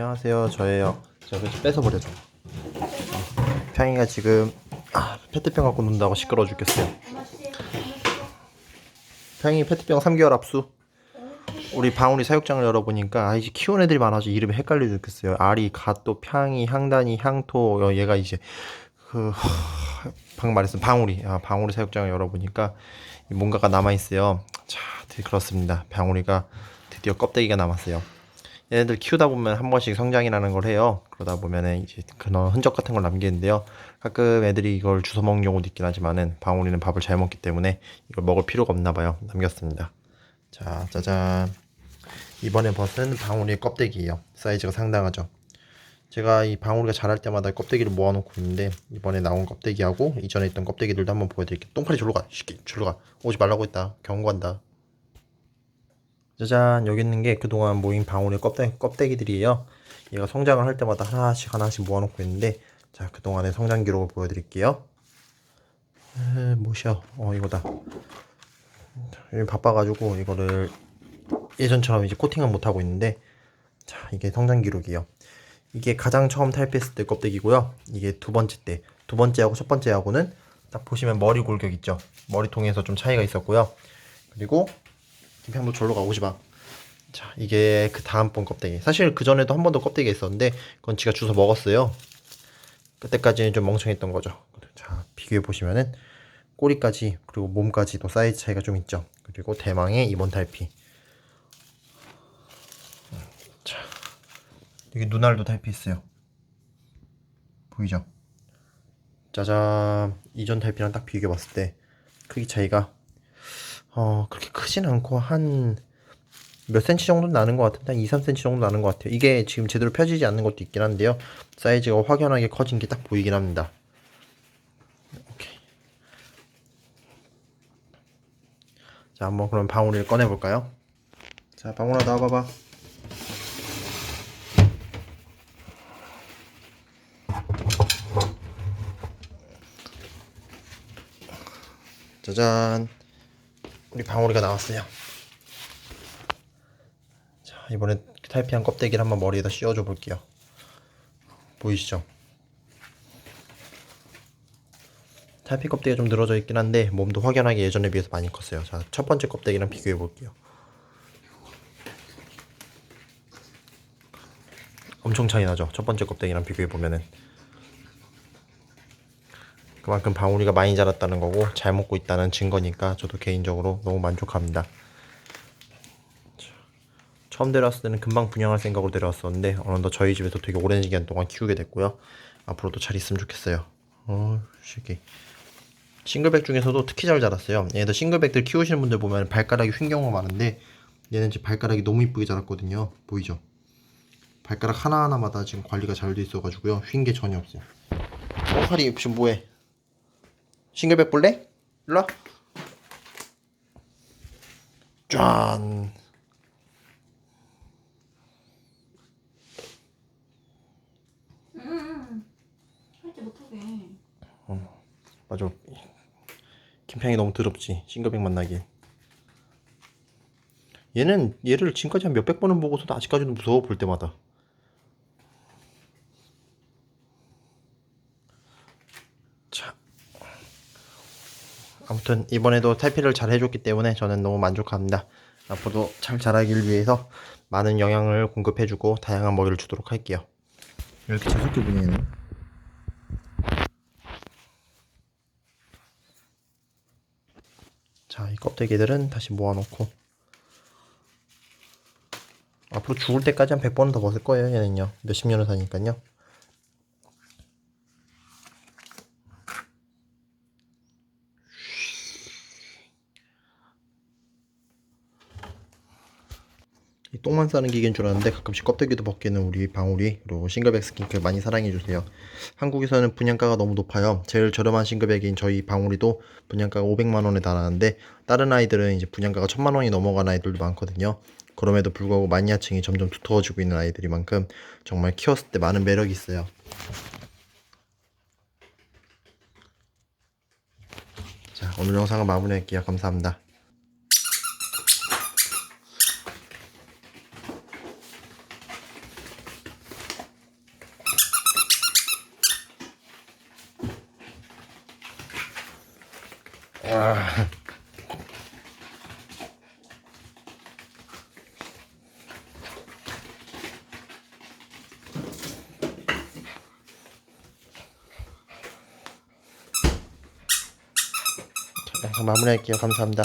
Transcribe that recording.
안녕하세요. 저예요. 저거 좀 뺏어버려줘. 평이가 지금 아, 페트병 갖고 논다고 시끄러워 죽겠어요. 평이 페트병 3개월 압수. 우리 방울이 사육장을 열어보니까 아, 이제 키우는 애들이 많아서 이름이 헷갈려 죽겠어요. 아리, 갓도, 평이, 향단이, 향토. 어, 얘가 이제 그 하, 방금 말했던 방울이 아, 방울이 사육장을 열어보니까 뭔가가 남아 있어요. 자, 그렇습니다. 방울이가 드디어 껍데기가 남았어요. 얘네들 키우다 보면 한 번씩 성장이라는 걸 해요. 그러다 보면은 이제 그런 흔적 같은 걸 남기는데요. 가끔 애들이 이걸 주워 먹는 경우도 있긴 하지만은 방울이는 밥을 잘 먹기 때문에 이걸 먹을 필요가 없나 봐요. 남겼습니다. 자, 짜잔. 이번에 벗은 방울이의 껍데기예요. 사이즈가 상당하죠. 제가 이 방울이가 자랄 때마다 껍데기를 모아놓고 있는데 이번에 나온 껍데기하고 이전에 있던 껍데기들도 한번 보여드릴게요. 똥파리 절로 가. 시키 절로 가. 오지 말라고 했다. 경고한다. 짜잔 여기 있는 게 그동안 모인 방울의 껍데기, 껍데기들이에요. 얘가 성장을 할 때마다 하나씩 하나씩 모아놓고 있는데 자 그동안의 성장 기록을 보여드릴게요. 에, 뭐시야 어 이거다. 바빠가지고 이거를 예전처럼 이제 코팅은 못하고 있는데 자 이게 성장 기록이에요. 이게 가장 처음 탈피했을 때 껍데기고요. 이게 두 번째 때. 두 번째하고 첫 번째하고는 딱 보시면 머리 골격 있죠? 머리통에서 좀 차이가 있었고요. 그리고 김평도 절로 가오지 마. 자, 이게 그 다음번 껍데기. 사실 그 전에도 한 번 더 껍데기가 있었는데 그건 지가 주워 먹었어요. 그때까지는 좀 멍청했던 거죠. 자, 비교해 보시면은 꼬리까지 그리고 몸까지도 사이즈 차이가 좀 있죠. 그리고 대망의 이번 탈피. 자, 여기 눈알도 탈피했어요. 보이죠? 짜잔. 이전 탈피랑 딱 비교해 봤을 때 크기 차이가 어, 그렇게 크진 않고 한 몇 센치 정도 나는 것 같은데 한 2, 3cm 정도 나는 것 같아요. 이게 지금 제대로 펴지지 않는 것도 있긴 한데요. 사이즈가 확연하게 커진 게 딱 보이긴 합니다. 오케이. 자, 한번 그럼 방울이를 꺼내 볼까요? 자, 방울아 나와 봐봐. 짜잔. 우리 방울이가 나왔어요. 자, 이번에 탈피한 껍데기를 한번 머리에다 씌워줘 볼게요. 보이시죠? 탈피 껍데기가 좀 늘어져 있긴 한데 몸도 확연하게 예전에 비해서 많이 컸어요. 자, 첫 번째 껍데기랑 비교해 볼게요. 엄청 차이 나죠? 첫 번째 껍데기랑 비교해 보면은 그만큼 방울이가 많이 자랐다는 거고 잘 먹고 있다는 증거니까 저도 개인적으로 너무 만족합니다. 자, 처음 데려왔을 때는 금방 분양할 생각으로 데려왔었는데 어느덧 저희 집에서 되게 오랜 시간 동안 키우게 됐고요. 앞으로도 잘 있으면 좋겠어요. 어, 새끼. 싱글백 중에서도 특히 잘 자랐어요. 얘도 싱글백들 키우시는 분들 보면 발가락이 휜 경우가 많은데 얘는 지금 발가락이 너무 이쁘게 자랐거든요. 보이죠? 발가락 하나하나마다 지금 관리가 잘 돼 있어가지고요. 휜 게 전혀 없어요. 어, 하리 지금 뭐해? 싱글백 볼래? 일로 와. 짠. 응. 할지 못하게. 맞아. 김평이 너무 더럽지. 싱글백 만나기. 얘는 얘를 지금까지 한 몇백 번은 보고서도 아직까지도 무서워 볼 때마다. 아무튼 이번에도 탈피를 잘 해줬기 때문에 저는 너무 만족합니다. 앞으로도 잘 자라길 위해서 많은 영양을 공급해주고 다양한 먹이를 주도록 할게요. 이렇게 재밌게 보내는. 자, 이 껍데기들은 다시 모아놓고 앞으로 죽을 때까지 한 100번은 더 벗을 거예요, 얘는요. 몇십 년을 사니까요. 똥만 싸는 기계인 줄 알았는데 가끔씩 껍데기도 벗기는 우리 방울이 그리고 싱글백 스킨케어 많이 사랑해주세요. 한국에서는 분양가가 너무 높아요. 제일 저렴한 싱글백인 저희 방울이도 분양가가 500만원에 달하는데 다른 아이들은 이제 분양가가 1000만원이 넘어간 아이들도 많거든요. 그럼에도 불구하고 마니아층이 점점 두터워지고 있는 아이들이만큼 정말 키웠을 때 많은 매력이 있어요. 자 오늘 영상은 마무리할게요. 감사합니다. 아. 자, 마무리할게요. 감사합니다.